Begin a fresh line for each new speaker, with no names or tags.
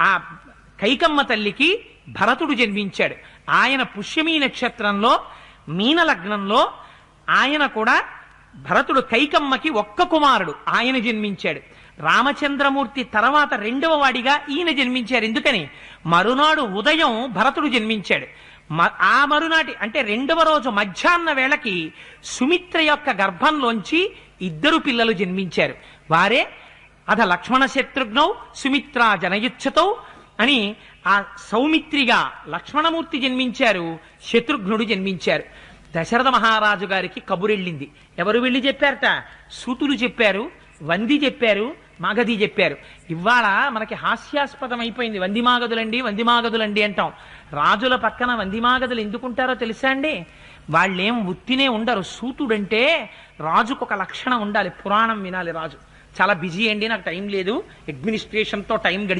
ఆ కైకమ్మ తల్లికి భరతుడు జన్మించాడు. ఆయన పుష్యమీ నక్షత్రంలో మీన లగ్నంలో ఆయన కూడా భరతుడు కైకమ్మకి ఒక్క కుమారుడు ఆయన జన్మించాడు. రామచంద్రమూర్తి తర్వాత రెండవ వాడిగా ఈయన జన్మించారు. ఎందుకని? మరునాడు ఉదయం భరతుడు జన్మించాడు. మ- ఆ మరునాటి అంటే రెండవ రోజు మధ్యాహ్న వేళకి సుమిత్ర యొక్క గర్భంలోంచి ఇద్దరు పిల్లలు జన్మించారు. వారే అధ లక్ష్మణ శత్రుఘ్నౌ సుమిత్రా జనయుచ్ఛతౌ అని ఆ సౌమిత్రిగా లక్ష్మణమూర్తి జన్మించారు శత్రుఘ్నుడు జన్మించారు. దశరథ మహారాజు గారికి కబురెళ్ళింది. ఎవరు వెళ్ళి చెప్పారట? సూతులు చెప్పారు వంది చెప్పారు మాగధి చెప్పారు. ఇవాళ మనకి హాస్యాస్పదం అయిపోయింది వందిమాగదులండి వందిమాగదులండి అంటాం. రాజుల పక్కన వందిమాగదులు ఎందుకుంటారో తెలుసా అండి? వాళ్ళేం ఉత్తినే ఉండరు. సూతుడంటే రాజుకు ఒక లక్షణం ఉండాలి. పురాణం వినాలి రాజు. చాలా బిజీ అండి నాకు టైం లేదు. అడ్మినిస్ట్రేషన్తో టైం గడి